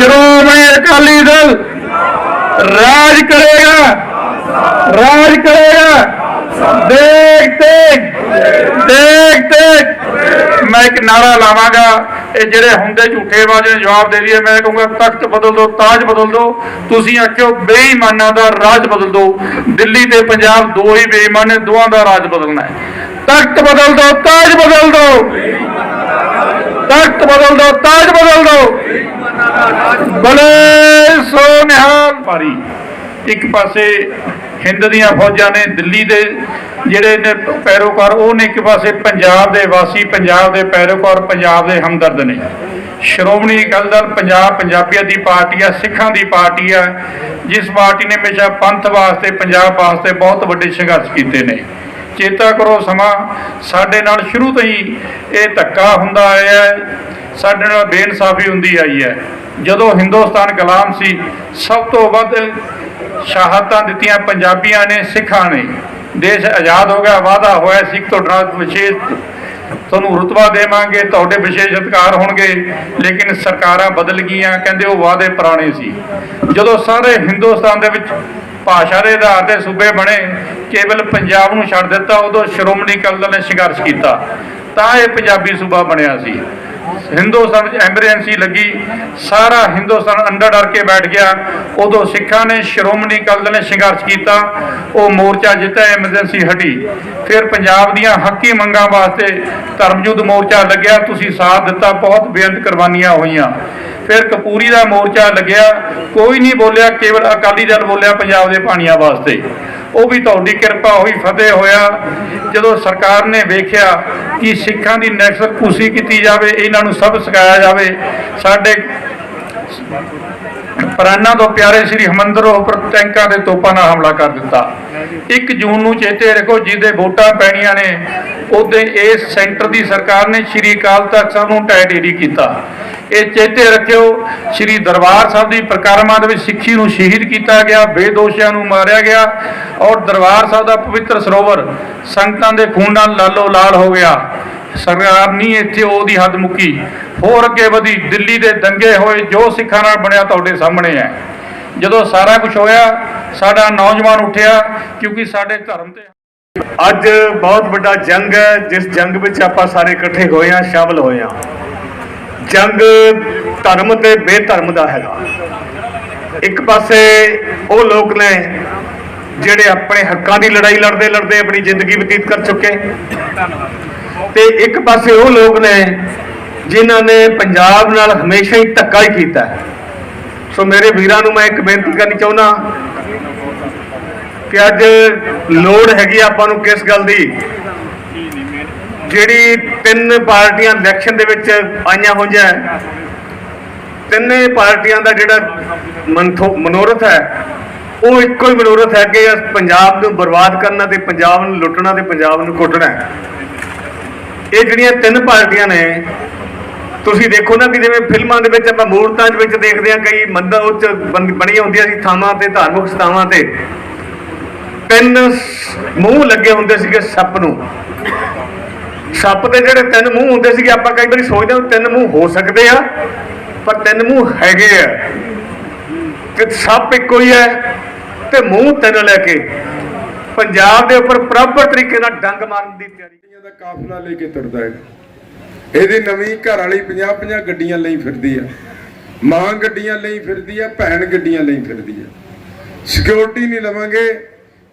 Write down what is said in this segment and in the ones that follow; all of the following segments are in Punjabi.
ਸ਼੍ਰੋਮਣੀ ਅਕਾਲੀ ਦਲ ਰਾਜ ਕਰੇਗਾ ਰਾਜ ਕਰੇਗਾ। ਦੇਖ ਦੇਖ ਮੈਂ ਇੱਕ ਨਾਰਾ ਲਾਵਾਂਗਾ, ਇਹ ਜਿਹੜੇ ਹੁੰਦੇ ਝੂਠੇ ਬਾਜੇ ਨੇ, ਜਵਾਬ ਦੇ ਦਈਏ। ਮੈਂ ਕਹੂੰਗਾ, ਤਖਤ ਬਦਲ ਦਿਓ ਤਾਜ ਬਦਲ ਦਿਓ ਤੁਸੀਂ ਆਖਿਓ, ਬੇਈਮਾਨਾਂ ਦਾ ਰਾਜ ਬਦਲ ਦਿਓ ਦਿੱਲੀ ਤੇ ਪੰਜਾਬ ਦੋ ਹੀ ਬੇਈਮਾਨ ਨੇ, ਦੋਵਾਂ ਦਾ ਰਾਜ ਬਦਲਣਾ ਹੈ। ਤਖਤ ਬਦਲ ਦਿਓ ਤਾਜ ਬਦਲ ਦਿਓ ਤਖਤ ਬਦਲ ਦਿਓ ਤਾਜ ਬਦਲ ਦਿਓ ਬਲੇ ਸੋ ਨਿਹਾਲ ਪਾਰੀ। ਇੱਕ ਪਾਸੇ ਹਿੰਦ ਦੀਆਂ ਫੌਜਾਂ ਨੇ ਦਿੱਲੀ ਦੇ ਜਿਹੜੇ ਨੇ ਪੈਰੋਕਾਰ, ਉਹ ਨੇ ਇੱਕ ਪਾਸੇ ਪੰਜਾਬ ਦੇ ਵਾਸੀ, ਪੰਜਾਬ ਦੇ ਪੈਰੋਕਾਰ, ਪੰਜਾਬ ਦੇ ਹਮਦਰਦ ਨੇ। ਸ਼੍ਰੋਮਣੀ ਅਕਾਲੀ ਦਲ ਪੰਜਾਬ, ਪੰਜਾਬੀਆਂ ਦੀ ਪਾਰਟੀ ਆ, ਸਿੱਖਾਂ ਦੀ ਪਾਰਟੀ ਆ, ਜਿਸ ਪਾਰਟੀ ਨੇ ਹਮੇਸ਼ਾ ਪੰਥ ਵਾਸਤੇ, ਪੰਜਾਬ ਵਾਸਤੇ ਬਹੁਤ ਵੱਡੇ ਸੰਘਰਸ਼ ਕੀਤੇ ਨੇ। ਚੇਤਾ ਕਰੋ ਸਮਾਂ, ਸਾਡੇ ਨਾਲ ਸ਼ੁਰੂ ਤੋਂ ਹੀ ਇਹ ਧੱਕਾ ਹੁੰਦਾ ਆਇਆ ਹੈ, ਸਾਡੇ ਨਾਲ ਬੇਇਨਸਾਫੀ ਹੁੰਦੀ ਆਈ ਹੈ। ਜਦੋਂ ਹਿੰਦੁਸਤਾਨ ਗੁਲਾਮ ਸੀ, ਸਭ ਤੋਂ ਵੱਧ ਸ਼ਹਾਦਤਾਂ ਦਿੱਤੀਆਂ ਪੰਜਾਬੀਆਂ ਨੇ, ਸਿੱਖਾਂ ਨੇ। ਦੇਸ਼ ਆਜ਼ਾਦ ਹੋ ਗਿਆ, ਵਾਅਦਾ ਹੋਇਆ ਸਿੱਖ ਤੁਹਾਡਾ ਵਿਸ਼ੇਸ਼ ਤੁਹਾਨੂੰ ਰੁਤਬਾ ਦੇਵਾਂਗੇ, ਤੁਹਾਡੇ ਵਿਸ਼ੇਸ਼ ਅਧਿਕਾਰ ਹੋਣਗੇ, ਲੇਕਿਨ ਸਰਕਾਰਾਂ ਬਦਲ ਗਈਆਂ, ਕਹਿੰਦੇ ਉਹ ਵਾਅਦੇ ਪੁਰਾਣੇ ਸੀ। ਜਦੋਂ ਸਾਰੇ ਹਿੰਦੁਸਤਾਨ ਦੇ ਵਿੱਚ ਭਾਸ਼ਾ ਦੇ ਆਧਾਰ ਤੇ ਸੂਬੇ ਬਣੇ, ਕੇਵਲ ਪੰਜਾਬ ਨੂੰ ਛੱਡ ਦਿੱਤਾ, ਉਦੋਂ ਸ਼੍ਰੋਮਣੀ ਅਕਾਲੀ ਦਲ ਨੇ ਸੰਘਰਸ਼ ਕੀਤਾ। ਤਾਂ ਇਹ ਪੰਜਾਬੀ ਸੂਬਾ ਬਣਿਆ ਸੀ। ਹਿੰਦੁਸਤਾਨ ਵਿੱਚ ਐਮਰਜੈਂਸੀ ਲੱਗੀ, ਸਾਰਾ ਹਿੰਦੁਸਤਾਨ ਅੰਦਰ ਡਰ ਕੇ ਬੈਠ ਗਿਆ। ਉਦੋਂ ਸਿੱਖਾਂ ਨੇ ਸ਼੍ਰੋਮਣੀ ਅਕਾਲੀ ਦਲ ਨੇ ਸੰਘਰਸ਼ ਕੀਤਾ, ਉਹ ਮੋਰਚਾ ਜਿੱਤਿਆ, ਐਮਰਜੈਂਸੀ ਹਟੀ। ਫਿਰ ਪੰਜਾਬ ਦੀਆਂ ਹੱਕੀ ਮੰਗਾਂ ਵਾਸਤੇ ਧਰਮਯੁੱਧ ਮੋਰਚਾ ਲੱਗਿਆ, ਤੁਸੀਂ ਸਾਥ ਦਿੱਤਾ, ਬਹੁਤ ਬੇਅੰਤ ਕੁਰਬਾਨੀਆਂ ਹੋਈਆਂ। ਫਿਰ ਕਪੂਰੀ ਦਾ ਮੋਰਚਾ ਲੱਗਿਆ, ਕੋਈ ਨਹੀਂ ਬੋਲਿਆ, ਕੇਵਲ ਅਕਾਲੀ ਦਲ ਬੋਲਿਆ ਪੰਜਾਬ ਦੇ ਪਾਣੀਆਂ ਵਾਸਤੇ। ਉਹ ਵੀ ਤੁਹਾਡੀ ਕਿਰਪਾ ਹੋਈ ਫਤਿਹ ਹੋਇਆ। ਜਦੋਂ ਸਰਕਾਰ ਨੇ ਵੇਖਿਆ ਕਿ ਸਿੱਖਾਂ ਦੀ ਨੈਕਸਲ ਕੁਸੀ ਕੀਤੀ ਜਾਵੇ, ਇਹਨਾਂ ਨੂੰ ਸਭ ਸਿਖਾਇਆ ਜਾਵੇ, ਸਾਡੇ ਪ੍ਰਾਨਾਂ ਤੋਂ ਪਿਆਰੇ ਸ੍ਰੀ ਹਮੰਦਰ ਉੱਪਰ ਟੈਂਕਾਂ ਦੇ ਤੋਪਾਂ ਨਾਲ ਹਮਲਾ ਕਰ ਦਿੱਤਾ। 1 ਜੂਨ ਨੂੰ ਚੇਤੇ ਰੱਖੋ, ਜਿਹਦੇ ਵੋਟਾਂ ਪੈਣੀਆਂ ਨੇ, ਉਹਦੇ ਇਸ ਸੈਂਟਰ ਦੀ ਸਰਕਾਰ ਨੇ ਸ੍ਰੀ ਅਕਾਲ ਤਖਤ ਸਾਹਿਬ ਨੂੰ ਢਹਿ ਢੇਰੀ ਕੀਤਾ। ਇਹ ਚੇਤੇ ਰੱਖਿਓ, ਸ੍ਰੀ ਦਰਬਾਰ ਸਾਹਿਬ ਦੀ ਪ੍ਰਕਰਮਾਂ ਦੇ ਵਿੱਚ ਸਿੱਖੀ ਨੂੰ ਸ਼ਹੀਦ ਕੀਤਾ ਗਿਆ, ਬੇਦੋਸ਼ੀਆਂ ਨੂੰ ਮਾਰਿਆ ਗਿਆ ਔਰ ਦਰਬਾਰ ਸਾਹਿਬ ਦਾ ਪਵਿੱਤਰ ਸਰੋਵਰ ਸੰਗਤਾਂ ਦੇ ਖੂਨ ਨਾਲ ਲਾਲੋ ਲਾਲ ਹੋ ਗਿਆ। ਸਰਕਾਰ ਨਹੀਂ ਇੱਥੇ ਉਹਦੀ ਹੱਦ ਮੁੱਕੀ। ਹੋਰ ਅੱਗੇ ਵਧੀ, ਦਿੱਲੀ ਦੇ ਦੰਗੇ ਹੋਏ ਜੋ ਸਿੱਖਾਂ ਨਾਲ ਬਣਿਆ ਤੁਹਾਡੇ ਸਾਹਮਣੇ ਹੈ। ਜਦੋਂ ਸਾਰਾ ਕੁਝ ਹੋਇਆ, ਸਾਡਾ ਨੌਜਵਾਨ ਉੱਠਿਆ, ਕਿਉਂਕਿ ਸਾਡੇ ਧਰਮ ਤੇ ਅੱਜ ਬਹੁਤ ਵੱਡਾ ਜੰਗ ਹੈ, ਜਿਸ ਜੰਗ ਵਿੱਚ ਆਪਾਂ ਸਾਰੇ ਇਕੱਠੇ ਹੋਏ ਹਾਂ, ਸ਼ਾਮਲ ਹੋਏ ਹਾਂ। ਜੰਗ ਧਰਮ ਤੇ ਬੇਧਰਮ ਦਾ ਹੈਗਾ। ਇੱਕ ਪਾਸੇ ਉਹ ਲੋਕ ਨੇ ਜਿਹੜੇ ਆਪਣੇ ਹੱਕਾਂ ਦੀ ਲੜਾਈ ਲੜਦੇ ਲੜਦੇ ਆਪਣੀ ਜ਼ਿੰਦਗੀ ਬਤੀਤ ਕਰ ਚੁੱਕੇ। ਤੇ ਇੱਕ ਪਾਸੇ ਉਹ ਲੋਕ ਨੇ ਜਿਨ੍ਹਾਂ ਨੇ ਪੰਜਾਬ ਨਾਲ ਹਮੇਸ਼ਾ ਹੀ ਧੱਕਾ ਹੀ ਕੀਤਾ ਸੋ ਮੇਰੇ ਵੀਰਾਂ ਨੂੰ ਮੈਂ ਇੱਕ ਬੇਨਤੀ ਕਰਨੀ ਚਾਹੁੰਦਾ ਕਿ ਅੱਜ ਲੋੜ ਹੈਗੀ ਆਪਾਂ ਨੂੰ ਕਿਸ ਗੱਲ ਦੀ ਜਿਹੜੀ ਤਿੰਨ ਪਾਰਟੀਆਂ ਇਲੈਕਸ਼ਨ ਦੇ ਵਿੱਚ ਆਈਆਂ ਹੋਈਆਂ ਹੈ, ਤਿੰਨੇ ਪਾਰਟੀਆਂ ਦਾ ਜਿਹੜਾ ਮਨੋਰਥ ਹੈ ਉਹ ਇੱਕੋ ਹੀ ਮਨੋਰਥ ਹੈ ਕਿ ਪੰਜਾਬ ਨੂੰ ਬਰਬਾਦ ਕਰਨਾ ਤੇ ਪੰਜਾਬ ਨੂੰ ਲੁੱਟਣਾ ਤੇ ਪੰਜਾਬ ਨੂੰ ਕੁੱਟਣਾ ਇਹ ਜਿਹੜੀਆਂ ਤਿੰਨ ਪਾਰਟੀਆਂ ਨੇ ਤੁਸੀਂ ਦੇਖੋ ਨਾ ਕਿ ਜਿਵੇਂ ਫਿਲਮਾਂ ਦੇ ਵਿੱਚ ਆਪਾਂ ਮੂਰਤਾਂ ਦੇ ਵਿੱਚ ਦੇਖਦੇ ਹਾਂ ਕਈ ਮੰਦਰ ਉਹ 'ਚ ਬਣ- ਬਣੀਆਂ ਹੁੰਦੀਆਂ ਸੀ ਥਾਵਾਂ ਤੇ ਧਾਰਮਿਕ ਸਥਾਵਾਂ ਤੇ। ਤਿੰਨ ਮੂੰਹ ਲੱਗੇ ਹੁੰਦੇ ਸੀਗੇ ਸੱਪ ਨੂੰ। ਸੱਪ ਦੇ ਜਿਹੜੇ ਤਿੰਨ ਮੂੰਹ ਹੁੰਦੇ ਸੀਗੇ, ਆਪਾਂ ਕਈ ਵਾਰੀ ਸੋਚਦੇ ਹਾਂ ਤਿੰਨ ਮੂੰਹ ਹੋ ਸਕਦੇ ਆ, ਪਰ ਤਿੰਨ ਮੂੰਹ ਹੈਗੇ ਆ। ਤੇ ਸੱਪ ਇੱਕੋ ਹੀ ਹੈ ਤੇ ਮੂੰਹ ਤਿੰਨ ਲੈ ਕੇ। ਪੰਜਾਬ ਦੇ ਉੱਪਰ ਪ੍ਰੋਪਰ ਤਰੀਕੇ ਨਾਲ ਡੰਗ ਮਾਰਨ ਦੀ ਤਿਆਰੀ। ਦਾ ਕਾਫਲਾ ਲੈ ਕੇ ਤੁਰਦਾ ਹੈ। ਇਹਦੀ ਨਵੀਂ ਘਰ ਵਾਲੀ 50 50 ਗੱਡੀਆਂ ਲਈ ਫਿਰਦੀ ਆ। ਮਾਂ ਗੱਡੀਆਂ ਲਈ ਫਿਰਦੀ ਆ, ਭੈਣ ਗੱਡੀਆਂ ਲਈ ਫਿਰਦੀ ਆ। ਸਿਕਿਉਰਿਟੀ ਨਹੀਂ ਲਵਾਂਗੇ।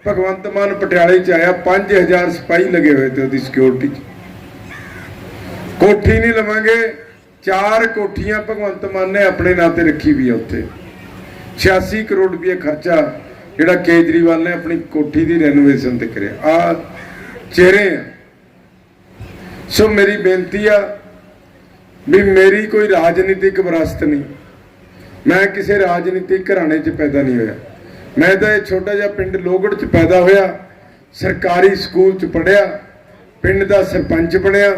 ਭਗਵੰਤ ਮਾਨ ਪਟਿਆਲੇ ਚ ਆਇਆ 5000 ਸਿਪਾਹੀ ਲੱਗੇ ਹੋਏ ਤੇ ਉਹਦੀ ਸਿਕਿਉਰਿਟੀ ਚ। ਕੋਠੀ ਨਹੀਂ ਲਵਾਂਗੇ। ਚਾਰ ਕੋਠੀਆਂ ਭਗਵੰਤ ਮਾਨ ਨੇ ਆਪਣੇ ਨਾਂ ਤੇ ਰੱਖੀ ਵੀ ਆ ਉੱਥੇ। 86 ਕਰੋੜ ਰੁਪਏ ਖਰਚਾ ਜਿਹੜਾ ਕੇਜਰੀਵਾਲ ਨੇ ਆਪਣੀ ਕੋਠੀ ਦੀ ਰੈਨੋਵੇਸ਼ਨ ਤੇ ਕਰਿਆ। ਆ ਚਿਹਰੇ ਆ। ਸੋ ਮੇਰੀ ਬੇਨਤੀ ਆ ਵੀ ਮੇਰੀ ਕੋਈ ਰਾਜਨੀਤਿਕ ਵਿਰਾਸਤ ਨਹੀਂ। ਮੈਂ ਕਿਸੇ ਰਾਜਨੀਤਿਕ ਘਰਾਣੇ 'ਚ ਪੈਦਾ ਨਹੀਂ ਹੋਇਆ। ਮੈਂ ਤਾਂ ਇਹ ਛੋਟਾ ਜਿਹਾ ਪਿੰਡ ਲੋਗੜ 'ਚ ਪੈਦਾ ਹੋਇਆ। ਸਰਕਾਰੀ ਸਕੂਲ 'ਚ ਪੜ੍ਹਿਆ। ਪਿੰਡ ਦਾ ਸਰਪੰਚ ਬਣਿਆ।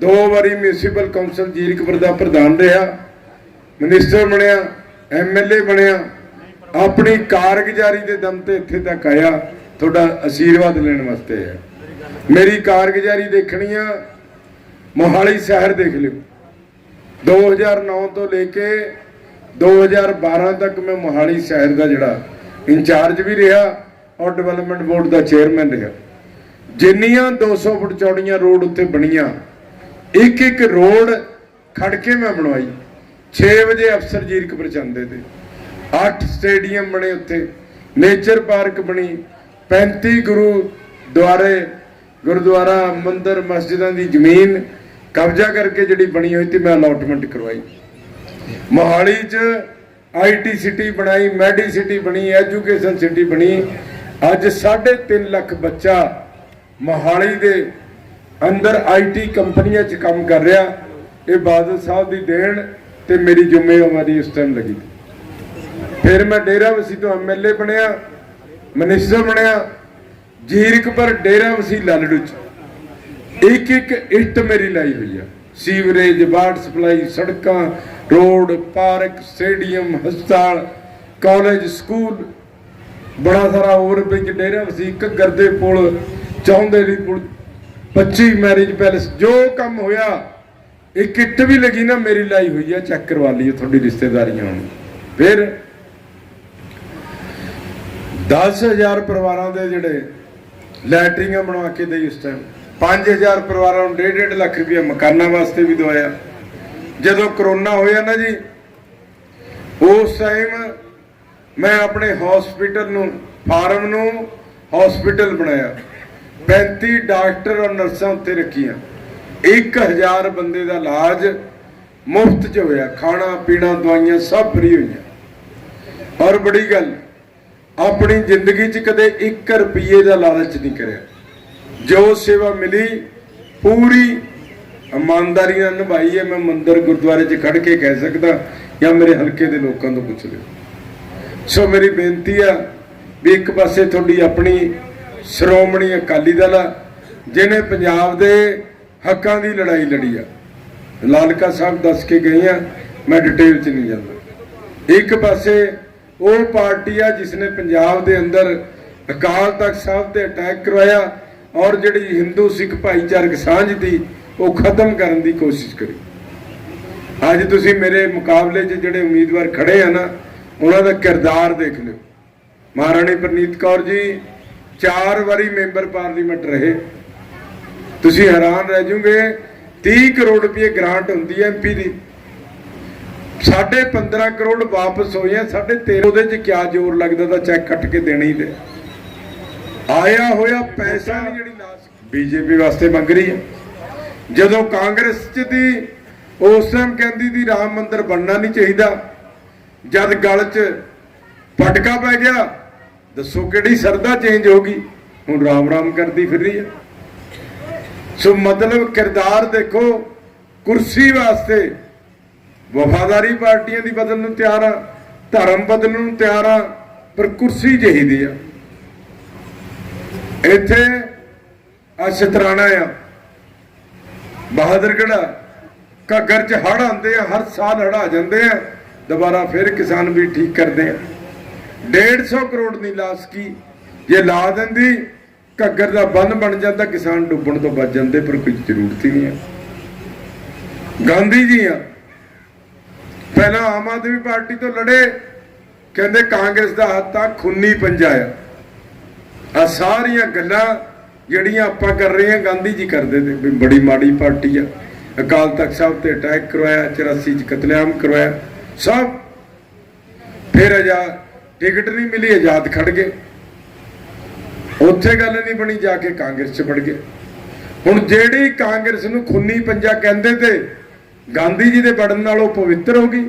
ਦੋ ਵਾਰੀ ਮਿਊਨਿਸਪਲ ਕੌਂਸਲ ਜੀਰਕਪੁਰ ਦਾ ਪ੍ਰਧਾਨ ਰਿਹਾ ਮਿਨਿਸਟਰ ਬਣਿਆ ਐਮਐਲਏ ਬਣਿਆ, ਆਪਣੀ ਕਾਰਗੁਜ਼ਾਰੀ ਦੇ ਦਮ ਤੇ ਇੱਥੇ ਤੱਕ ਆਇਆ, ਤੁਹਾਡਾ ਅਸ਼ੀਰਵਾਦ ਲੈਣ ਵਾਸਤੇ ਆਇਆ। ਮੇਰੀ ਕਾਰਗੁਜ਼ਾਰੀ ਦੇਖਣੀ ਆ, ਮੋਹਾਲੀ ਸ਼ਹਿਰ ਦੇਖ ਲਿਓ। 2009 ਤੋਂ ਲੈ ਕੇ 2012 ਤੱਕ ਮੈਂ ਮੋਹਾਲੀ ਸ਼ਹਿਰ ਦਾ ਜਿਹੜਾ ਇੰਚਾਰਜ ਵੀ ਰਿਹਾ ਔਰ ਡਿਵੈਲਪਮੈਂਟ ਬੋਰਡ ਦਾ ਚੇਅਰਮੈਨ ਰਿਹਾ। ਜਿੰਨੀਆਂ 200 ਫੁੱਟ ਚੌੜੀਆਂ ਰੋਡ ਉੱਤੇ ਬਣੀਆਂ ਇੱਕ ਇੱਕ ਰੋਡ ਖੜ ਮੈਂ ਬਣਵਾਈ। 6 ਵਜੇ ਅਫਸਰ ਜੀਰਕਪੁਰ ਜਾਂਦੇ ਤੇ। 8 ਸਟੇਡੀਅਮ ਬਣੇ ਉੱਥੇ। ਨੇਚਰ ਪਾਰਕ ਬਣੀ। 35 ਗੁਰੂ ਦੁਆਰੇ, ਗੁਰਦੁਆਰਾ, ਮੰਦਿਰ, ਮਸਜਿਦਾਂ ਦੀ ਜ਼ਮੀਨ ਕਬਜ਼ਾ ਕਰਕੇ ਜਿਹੜੀ ਬਣੀ ਹੋਈ ਤੇ ਮੈਂ ਅਲਾਟਮੈਂਟ ਕਰਵਾਈ। ਮੋਹਾਲੀ 'ਚ ਆਈਟੀ ਸਿਟੀ ਬਣਾਈ ਮੈਡੀ ਸਿਟੀ ਬਣੀ ਐਜੂਕੇਸ਼ਨ ਸਿਟੀ ਬਣੀ। ਅੱਜ 3.5 ਲੱਖ ਬੱਚਾ ਮੋਹਾਲੀ ਦੇ ਅੰਦਰ ਆਈਟੀ ਕੰਪਨੀਆਂ 'ਚ ਕੰਮ ਕਰ ਰਿਹਾ, ਇਹ ਬਾਦਲ ਸਾਹਿਬ ਦੀ ਦੇਣ ਤੇ ਮੇਰੀ ਜ਼ਿੰਮੇਵਾਰੀ ਉਸ ਟਾਈਮ ਲੱਗੀ। ਫਿਰ ਮੈਂ ਡੇਰਾ ਵਸੀ ਤੋਂ ਐਮਐਲਏ ਬਣਿਆ ਮਿਨਿਸਟਰ ਬਣਿਆ ਜੀਰਕਪੁਰ ਡੇਰਾ ਵਸੀ ਲਾਲੜੂ ਚ। ਇੱਕ ਇੱਕ ਇੱਟ ਮੇਰੀ ਲਾਈ ਹੋਈ ਆ। ਸੀਵਰੇਜ, ਵਾਟਰ ਸਪਲਾਈ, ਸੜਕਾਂ, ਰੋਡ, ਪਾਰਕ, ਸਟੇਡੀਅਮ, ਹਸਪਤਾਲ, ਕਾਲਜ, ਸਕੂਲ, ਬੜਾ ਸਾਰਾ ਓਵਰਬ੍ਰਿਜ ਡੇਰਾ ਵਸੀ ਘੱਗਰ ਦੇ ਪੁਲ, ਚੌਂਦੇ ਦੀ ਪੁਲ 25 ਮੈਰਿਜ ਪੈਲੇਸ ਜੋ ਕੰਮ ਹੋਇਆ, ਇਹ ਕਿੱਟ ਵੀ ਲੱਗੀ ਨਾ, ਮੇਰੀ ਲਾਈ ਹੋਈ ਆ ਚੈੱਕ ਕਰਵਾ ਲਈਏ ਤੁਹਾਡੀ ਰਿਸ਼ਤੇਦਾਰੀਆਂ ਹੁਣ ਫਿਰ 10000 ਪਰਿਵਾਰਾਂ ਦੇ ਜਿਹੜੇ ਲੈਟਰਿੰਗਾਂ ਬਣਵਾ ਕੇ ਦੇਈ ਉਸ ਟਾਈਮ 5000 ਪਰਿਵਾਰਾਂ ਨੂੰ 1.5 ਲੱਖ ਰੁਪਏ ਮਕਾਨਾਂ ਵਾਸਤੇ ਵੀ ਦਵਾਇਆ। ਜਦੋਂ ਕਰੋਨਾ ਹੋਇਆ ਨਾ ਜੀ, ਉਸ ਟਾਈਮ ਮੈਂ ਆਪਣੇ ਹਸਪੀਟਲ ਨੂੰ, ਫਾਰਮ ਨੂੰ ਹਸਪੀਟਲ ਬਣਾਇਆ। 35 ਡਾਕਟਰ ਔਰ ਨਰਸਾਂ ਉੱਤੇ ਰੱਖੀਆਂ। 1000 ਬੰਦੇ ਦਾ ਇਲਾਜ ਮੁਫਤ ਚ ਹੋਇਆ। ਖਾਣਾ, ਪੀਣਾ, ਦਵਾਈਆਂ ਸਭ ਫ੍ਰੀ ਹੋਈਆਂ। ਔਰ ਬੜੀ ਗੱਲ, ਆਪਣੀ ਜ਼ਿੰਦਗੀ 'ਚ ਕਦੇ 1 ਰੁਪਏ ਦਾ ਲਾਲਚ ਨਹੀਂ ਕਰਿਆ। ਜੋ ਸੇਵਾ ਮਿਲੀ, ਪੂਰੀ ਇਮਾਨਦਾਰੀ ਨਾਲ ਨਿਭਾਈ ਹੈ। ਮੈਂ ਮੰਦਰ ਗੁਰਦੁਆਰੇ 'ਚ ਖੜ ਕੇ ਕਹਿ ਸਕਦਾ ਜਾਂ ਮੇਰੇ ਹਲਕੇ ਦੇ ਲੋਕਾਂ ਤੋਂ ਪੁੱਛ ਲਿਓ। ਸੋ ਮੇਰੀ ਬੇਨਤੀ ਆ ਵੀ ਇੱਕ ਪਾਸੇ ਤੁਹਾਡੀ ਆਪਣੀ ਸ਼੍ਰੋਮਣੀ ਅਕਾਲੀ ਦਲ ਆ, ਜਿਹਨੇ ਪੰਜਾਬ ਦੇ ਹੱਕਾਂ ਦੀ ਲੜਾਈ ਲੜੀ ਆ। ਲਾਲਕਾ ਸਾਹਿਬ ਦੱਸ ਕੇ ਗਏ ਆ, ਮੈਂ ਡਿਟੇਲ 'ਚ ਨਹੀਂ ਜਾਂਦਾ। ਇੱਕ ਪਾਸੇ ਉਹ ਪਾਰਟੀ ਆ ਜਿਸ ਨੇ ਪੰਜਾਬ ਦੇ ਅੰਦਰ ਅਕਾਲ ਤਖਤ ਸਾਹਿਬ ਤੇ ਅਟੈਕ ਕਰਵਾਇਆ ਔਰ ਜਿਹੜੀ ਹਿੰਦੂ ਸਿੱਖ ਭਾਈਚਾਰਕ ਸਾਂਝ ਦੀ ਉਹ ਖਤਮ ਕਰਨ ਦੀ ਕੋਸ਼ਿਸ਼ ਕਰੀ। ਅੱਜ ਤੁਸੀਂ ਮੇਰੇ ਮੁਕਾਬਲੇ 'ਚ ਜਿਹੜੇ ਉਮੀਦਵਾਰ ਖੜੇ ਆ ਨਾ, ਉਹਨਾਂ ਦਾ ਕਿਰਦਾਰ ਦੇਖ ਲਿਓ। ਮਹਾਰਾਣੀ ਪ੍ਰਨੀਤ ਕੌਰ ਜੀ ਚਾਰ ਵਾਰੀ ਮੈਂਬਰ ਪਾਰਲੀਮੈਂਟ ਰਹੇ। ਤੁਸੀਂ ਹੈਰਾਨ ਰਹਿ ਜਾਓਗੇ 30 ਕਰੋੜ ਰੁਪਏ ਗ੍ਰਾਂਟ ਹੁੰਦੀ ਹੈ ਐਮਪੀ ਦੀ। ਸਾਢੇ 15 ਕਰੋੜ ਵਾਪਸ ਹੋਏ ਆ ਸਾਢੇ 13 ਉਹਦੇ 'ਚ ਕਿਆ ਜ਼ੋਰ ਲੱਗਦਾ ਤਾਂ ਚੈੱਕ ਕੱਟ ਕੇ ਦੇਣਾ ਹੀ ਦੇ। ਆਇਆ ਹੋਇਆ ਪੈਸਾ ਨਹੀਂ ਜਿਹੜੀ ਲਾਸ ਬੀਜੇਪੀ ਵਾਸਤੇ ਮੰਗ ਰਹੀ ਹੈ ਜਦੋਂ ਕਾਂਗਰਸ 'ਚ ਦੀ, ਉਸ ਟਾਈਮ ਕਹਿੰਦੀ ਦੀ ਰਾਮ ਮੰਦਿਰ ਬਣਨਾ ਨਹੀਂ ਚਾਹੀਦਾ। ਜਦ ਗਲ 'ਚ ਪਟਕਾ ਪੈ ਗਿਆ ਦੱਸੋ ਕਿਹੜੀ ਸਰਦਾ ਚੇਂਜ ਹੋ ਗਈ ਹੁਣ ਰਾਮ ਰਾਮ ਕਰਦੀ ਫਿਰ ਰਹੀ ਹੈ। ਸੋ ਮਤਲਬ ਕਿਰਦਾਰ ਦੇਖੋ, ਕੁਰਸੀ ਵਾਸਤੇ ਵਫਾਦਾਰੀ ਪਾਰਟੀਆਂ ਦੀ ਬਦਲਣ ਨੂੰ ਤਿਆਰ ਆ, ਧਰਮ ਬਦਲਣ ਨੂੰ ਤਿਆਰ ਆ, ਪਰ ਕੁਰਸੀ ਚਾਹੀਦੀ ਆ। ਇੱਥੇ ਆ ਸ਼ਤਰਾਣਾ ਆ ਬਹਾਦਰਗੜਾ ਘੱਗਰ ਚ ਹੜ ਆਉਂਦੇ ਆ, ਹਰ ਸਾਲ ਹੜਾ ਜਾਂਦੇ ਆ। ਦੁਬਾਰਾ ਫਿਰ ਕਿਸਾਨ ਵੀ ਠੀਕ ਕਰਦੇ ਆ। 150 ਕਰੋੜ ਦੀ ਲਾਸ ਕੀ? ਜੇ ਲਾ ਦਿੰਦੀ, ਘੱਗਰ ਦਾ ਬੰਨ ਬਣ ਜਾਂਦਾ, ਕਿਸਾਨ ਡੁੱਬਣ ਤੋਂ ਬਚ ਜਾਂਦੇ, ਪਰ ਕੋਈ ਜ਼ਰੂਰਤ ਹੀ ਨਹੀਂ ਆ ਗਾਂਧੀ ਜੀ ਆ। ਪਹਿਲਾਂ ਆਮ ਆਦਮੀ ਪਾਰਟੀ ਤੋਂ ਲੜੇ, ਕਹਿੰਦੇ ਕਾਂਗਰਸ ਦਾ ਹੱਥ ਆ, ਖੁੰਨੀ ਪੰਜਾ ਆ। ਆ ਸਾਰੀਆਂ ਗੱਲਾਂ ਜਿਹੜੀਆਂ ਆਪਾਂ ਕਰ ਰਹੇ ਹਾਂ, ਗਾਂਧੀ ਜੀ ਕਰਦੇ ਤੇ ਵੀ ਬੜੀ ਮਾੜੀ ਪਾਰਟੀ ਆ। ਅਕਾਲ ਤਖਤ ਸਾਹਿਬ ਤੇ ਅਟੈਕ ਕਰਵਾਇਆ 84 ਚ ਕਤਲੇਆਮ ਕਰਵਾਇਆ, ਸਭ ਫਿਰ ਅਜਾ ਟਿਕਟ ਨਹੀਂ ਮਿਲੀ, ਆਜ਼ਾਦ ਖੜ ਗਏ। ਉੱਥੇ ਗੱਲ ਨਹੀਂ ਬਣੀ, ਜਾ ਕੇ ਕਾਂਗਰਸ ਚ ਵੜ ਗਏ। ਹੁਣ ਜਿਹੜੀ ਕਾਂਗਰਸ ਨੂੰ ਖੁੰਨੀ ਪੰਜਾ ਕਹਿੰਦੇ ਤੇ ਗਾਂਧੀ ਜੀ ਦੇ ਵੜਨ ਨਾਲ ਉਹ ਪਵਿੱਤਰ ਹੋ ਗਈ,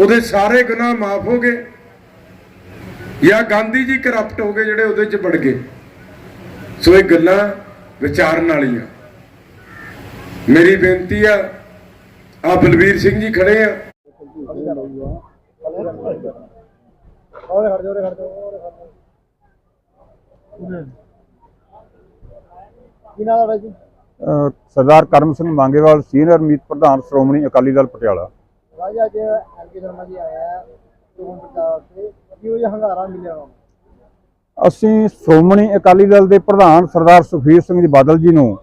ਉਹਦੇ ਸਾਰੇ ਗੁਨਾਹ ਮਾਫ ਹੋ ਗਏ, ਜਾਂ ਗਾਂਧੀ ਜੀ ਕਰਪਟ ਹੋ ਗਏ ਜਿਹੜੇ ਉਹਦੇ ਚ ਵੜ ਗਏ। ਸੋ ਇਹ ਗੱਲਾਂ ਵਿਚਾਰਨ ਵਾਲੀਆਂ। ਮੇਰੀ ਬੇਨਤੀ ਆ ਆ ਬਲਵੀਰ ਸਿੰਘ ਜੀ ਖੜੇ ਆ। ਉਹਦੇ ਖੜ ਜਾ ਉਹਦੇ ਖੜ ਜਾ ਉਹਦੇ ਖੜ ਜਾ। ਕੀ ਨਾਮ ਹੈ ਜੀ? ਅਹ ਸਰਦਾਰ ਕਰਮ ਸਿੰਘ ਮੰਗੇਵਾਲ ਸੀਨੀਅਰ ਮੀਤ ਪ੍ਰਧਾਨ ਸ਼੍ਰੋਮਣੀ ਅਕਾਲੀ ਦਲ ਪਟਿਆਲਾ। ਰਾਜਾ ਅੱਜ ਐਲਕੇ ਸ਼ਰਮਾ ਜੀ ਆਇਆ ਹੈ ਚੋਣ ਪ੍ਰਚਾਰ ਤੇ ਕੀ ਉਹ ਹੰਗਾਰਾ ਮਿਲਿਆ ਉਹਨਾਂ ਨੂੰ? ਅਸੀਂ ਸ਼੍ਰੋਮਣੀ ਅਕਾਲੀ ਦਲ ਦੇ ਪ੍ਰਧਾਨ ਸਰਦਾਰ ਸੁਖਬੀਰ ਸਿੰਘ ਜੀ ਬਾਦਲ ਜੀ ਨੂੰ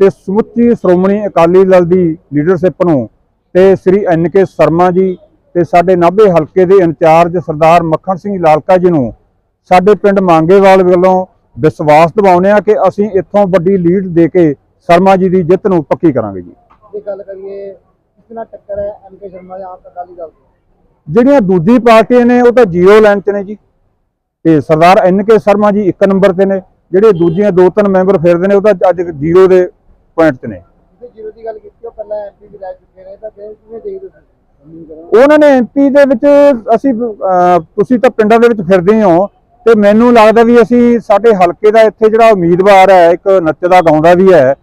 ਤੇ ਸਮੁੱਚੀ ਸ਼੍ਰੋਮਣੀ ਅਕਾਲੀ ਦਲ ਦੀ ਲੀਡਰਸ਼ਿਪ ਨੂੰ ਤੇ ਸ੍ਰੀ ਐਨ ਕੇ ਸ਼ਰਮਾ ਜੀ ਤੇ ਸਾਡੇ ਨਾਭੇ ਹਲਕੇ ਦੇ ਇੰਚਾਰਜ ਸਰਦਾਰ ਮੱਖਣ ਸਿੰਘ ਲਾਲਕਾ ਜੀ ਨੂੰ ਸਾਡੇ ਪਿੰਡ ਮੰਗੇਵਾਲ ਵੱਲੋਂ ਵਿਸ਼ਵਾਸ ਦਿਵਾਉਂਦੇ ਆ ਕਿ ਅਸੀਂ ਇੱਥੋਂ ਵੱਡੀ ਲੀਡ ਦੇ ਕੇ ਸ਼ਰਮਾ ਜੀ ਦੀ ਜਿੱਤ ਨੂੰ ਪੱਕੀ ਕਰਾਂਗੇ ਜੀ। ਜੇ ਗੱਲ ਕਰੀਏ ਕਿਸ ਨਾਲ ਟੱਕਰ ਹੈ ਐਮ ਕੇ ਸ਼ਰਮਾ ਜਾਂ ਆਪ ਅਕਾਲੀ ਦਲ ਦੀ ਜਿਹੜੀਆਂ ਦੂਜੀ ਪਾਰਟੀਆਂ ਨੇ ਉਹ ਤਾਂ ਜ਼ੀਰੋ ਲਾਈਨ 'ਚ ਨੇ ਜੀ। ਤੇ ਸਰਦਾਰ ਐਨ ਕੇ ਸ਼ਰਮਾ ਜੀ ਇੱਕ ਨੰਬਰ ਤੇ ਨੇ ਜਿਹੜੇ ਦੂਜੀਆਂ ਦੋ ਤਿੰਨ ਮੈਂਬਰ ਫਿਰਦੇ ਨੇ ਉਹ ਤਾਂ ਅੱਜ ਜ਼ੀਰੋ ਦੇ ਪੁਆਇੰਟ 'ਤੇ ਨੇ। ਜੀਰੋ ਦੀ ਗੱਲ ਕੀਤੀ ਉਹ ਪਹਿਲਾਂ ਐਮਪੀ ਵੀ ਰਹਿ ਚੁੱਕੇ ਨੇ ਤਾਂ ਫਿਰ ਕਿਵੇਂ ਦੇਖਦੇ ਉਹਨਾਂ ਨੇ ਐਮਪੀ ਦੇ ਵਿੱਚ ਅਸੀਂ ਅਹ, ਤੁਸੀਂ ਤਾਂ ਪਿੰਡਾਂ ਦੇ ਵਿੱਚ ਫਿਰਦੇ ਹੋ ਤੇ ਮੈਨੂੰ ਲੱਗਦਾ ਵੀ ਅਸੀਂ ਸਾਡੇ ਹਲਕੇ ਦਾ ਇੱਥੇ ਜਿਹੜਾ ਉਮੀਦਵਾਰ ਹੈ ਇੱਕ ਨੱਚਦਾ ਗਾਉਂਦਾ ਵੀ ਹੈ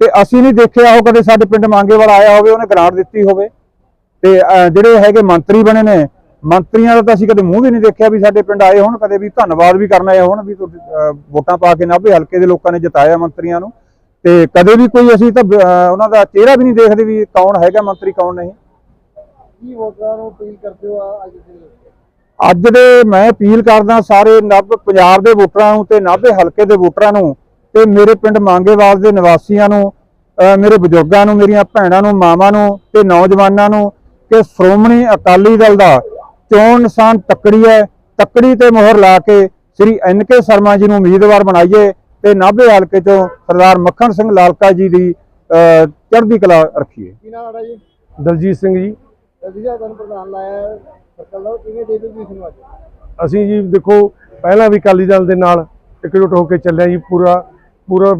ਤੇ ਅਸੀਂ ਨਹੀਂ ਦੇਖਿਆ ਉਹ ਕਦੇ ਸਾਡੇ ਪਿੰਡ ਮੰਗੇਵਾਲ ਆਇਆ ਹੋਵੇ ਉਹਨੇ ਗ੍ਰਾਂਟ ਦਿੱਤੀ ਹੋਵੇ। ਤੇ ਜਿਹੜੇ ਹੈਗੇ ਮੰਤਰੀ ਬਣੇ ਨੇ ਮੰਤਰੀਆਂ ਦਾ ਤਾਂ ਅਸੀਂ ਕਦੇ ਮੂੰਹ ਵੀ ਨਹੀਂ ਦੇਖਿਆ ਵੀ ਸਾਡੇ ਪਿੰਡ ਆਏ ਹੋਣ ਕਦੇ ਵੀ ਧੰਨਵਾਦ ਵੀ ਕਰਨ ਆਏ ਹੋਣ ਵੀ ਵੋਟਾਂ ਪਾ ਕੇ ਨਾਭੇ ਹਲਕੇ ਦੇ ਲੋਕਾਂ ਨੇ ਜਿਤਾਇਆ ਮੰਤਰੀਆਂ ਨੂੰ। ਤੇ ਕਦੇ ਵੀ ਕੋਈ ਅਸੀਂ ਤਾਂ ਉਹਨਾਂ ਦਾ ਚਿਹਰਾ ਵੀ ਨਹੀਂ ਦੇਖਦੇ ਵੀ ਕੌਣ ਹੈਗਾ ਮੰਤਰੀ ਕੌਣ ਨਹੀਂ। ਕੀ ਵੋਟਰਾਂ ਨੂੰ ਅਪੀਲ ਕਰਦੇ ਹੋ ਆ- ਅੱਜ ਦੇ ਅੱਜ ਦੇ ਮੈਂ ਅਪੀਲ ਕਰਦਾ ਸਾਰੇ ਨਵ ਪੰਜਾਬ ਦੇ ਵੋਟਰਾਂ ਨੂੰ ਤੇ ਨਾਭੇ ਹਲਕੇ ਦੇ ਵੋਟਰਾਂ ਨੂੰ ਤੇ ਮੇਰੇ ਪਿੰਡ ਮੰਗੇਵਾਲ ਦੇ ਨਿਵਾਸੀਆਂ ਨੂੰ ਮੇਰੇ ਬਜ਼ੁਰਗਾਂ ਨੂੰ ਮੇਰੀਆਂ ਭੈਣਾਂ ਨੂੰ ਮਾਵਾਂ ਨੂੰ ਤੇ ਨੌਜਵਾਨਾਂ ਨੂੰ ਕਿ ਸ਼੍ਰੋਮਣੀ ਅਕਾਲੀ ਦਲ ਦਾ ਚੋਣ ਨਿਸ਼ਾਨ ਤੱਕੜੀ ਹੈ ਤੱਕੜੀ ਤੇ ਮੋਹਰ ਲਾ ਕੇ ਸ੍ਰੀ ਐਨ ਕੇ ਸ਼ਰਮਾ ਜੀ ਨੂੰ ਉਮੀਦਵਾਰ ਬਣਾਈਏ ਤੇ ਨਾਭੇ ਹਲਕੇ ਤੋਂ ਸਰਦਾਰ ਮੱਖਣ ਸਿੰਘ ਲਾਲਕਾ ਜੀ ਦੀ ਅਹ ਚੜ੍ਹਦੀ ਕਲਾ ਰੱਖੀਏ। ਕੀ ਨਾਮ ਹੈ ਜੀ? ਦਲਜੀਤ ਸਿੰਘ ਜੀ। ਰਜੀਆ ਤੁਹਾਨੂੰ ਪ੍ਰਧਾਨ ਲਾਇਆ ਸਰਕਲ ਦਾ ਕਿਵੇਂ ਦੇਖਦੇ ਹੋ ਤੁਸੀਂ ਨੂੰ ਅੱਜ? ਅਸੀਂ ਜੀ ਦੇਖੋ ਪਹਿਲਾਂ ਵੀ ਅਕਾਲੀ ਦਲ ਦੇ ਨਾਲ ਇਕਜੁੱਟ ਹੋ ਕੇ ਚੱਲਿਆ ਜੀ ਪੂਰਾ ਪੂਰਾ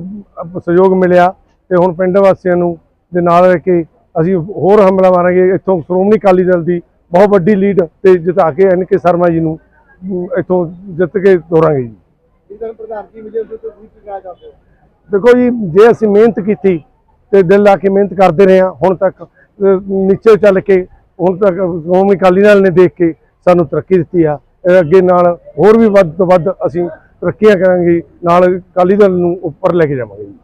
ਸਹਿਯੋਗ ਮਿਲਿਆ ਤੇ ਹੁਣ ਪਿੰਡ ਵਾਸੀਆਂ ਨੂੰ ਦੇ ਨਾਲ ਰਹਿ ਕੇ ਅਸੀਂ ਹੋਰ ਹਮਲਾ ਮਾਰਾਂਗੇ। ਇੱਥੋਂ ਸ਼੍ਰੋਮਣੀ ਅਕਾਲੀ ਦਲ ਦੀ ਬਹੁਤ ਵੱਡੀ ਲੀਡ ਤੇ ਜਿਤਾ ਕੇ ਐਨ ਕੇ ਸ਼ਰਮਾ ਜੀ ਨੂੰ ਇੱਥੋਂ ਜਿੱਤ ਕੇ ਤੋਰਾਂਗੇ ਜੀ। ਦੇਖੋ ਜੀ ਜੇ ਅਸੀਂ ਮਿਹਨਤ ਕੀਤੀ ਤੇ ਦਿਲ ਲਾ ਕੇ ਮਿਹਨਤ ਕਰਦੇ ਰਹੇ ਹਾਂ ਹੁਣ ਤੱਕ ਨੀਚੇ ਚੱਲ ਕੇ ਹੁਣ ਤੱਕ ਸ਼੍ਰੋਮਣੀ ਅਕਾਲੀ ਦਲ ਨੇ ਦੇਖ ਕੇ ਸਾਨੂੰ ਤਰੱਕੀ ਦਿੱਤੀ ਆ। ਅੱਗੇ ਨਾਲ ਹੋਰ ਵੀ ਵੱਧ ਤੋਂ ਵੱਧ ਅਸੀਂ ਤਰੱਕੀਆਂ ਕਰਾਂਗੇ, ਨਾਲ ਅਕਾਲੀ ਦਲ ਨੂੰ ਉੱਪਰ ਲੈ ਕੇ ਜਾਵਾਂਗੇ। ਜੀ